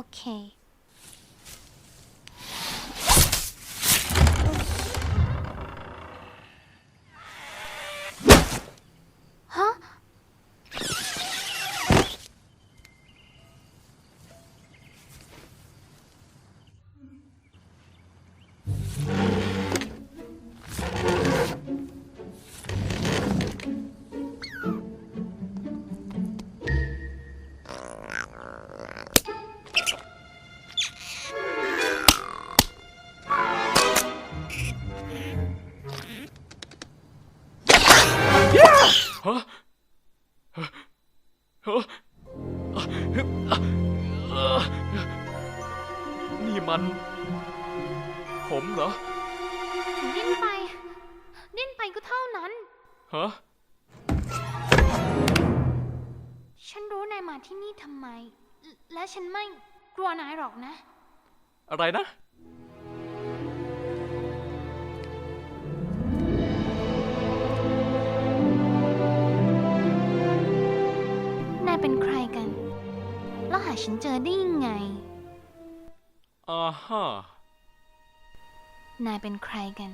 Okay. ฮะฮะฮะนี่มัน ผมเหรอถึงดิ้นไป ดิ้นไปก็เท่านั้น ฮะ ฉันรู้นายมาที่นี่ทำไม และฉันไม่กลัวนายหรอกนะ อะไรนะ ฉันเจอได้ยังไง อ่าฮะนายเป็นใครกัน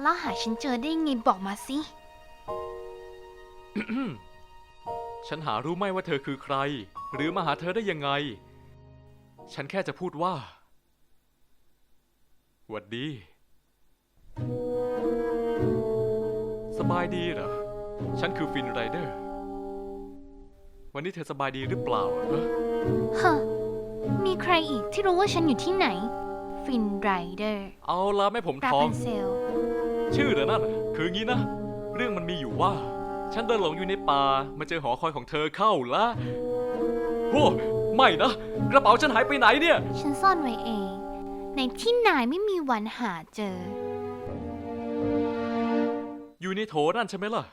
แล้วหาฉันเจอได้ยังไงบอกมาสิ ฉันหารู้ไหมว่าเธอคือใคร หรือมาหาเธอได้ยังไง ฉันแค่จะพูดว่าหวัดดี สบายดีเหรอ ฉันคือฟินไรเดอร์ วันนี้เธอสบายดีหรือเปล่าอะฮะฮะมีใครอีกที่รู้ว่าฉันอยู่ที่ไหน ฟินไรเดอร์เอาละแม่ผมราทอพังนเซล ชื่อเธอนั่นน่ะคืองี้นะ เรื่องมันมีอยู่ว่า ฉันเดินหลงอยู่ในป่ามาเจอหอคอยของเธอเข้าละโอ้ไม่นะ กระเป๋าฉันหายไปไหนเนี่ย ฉันซ่อนไว้เอง ในที่นายไม่มีวันหาเจอ อยู่ในโถนั่นใช่ไหมล่ะ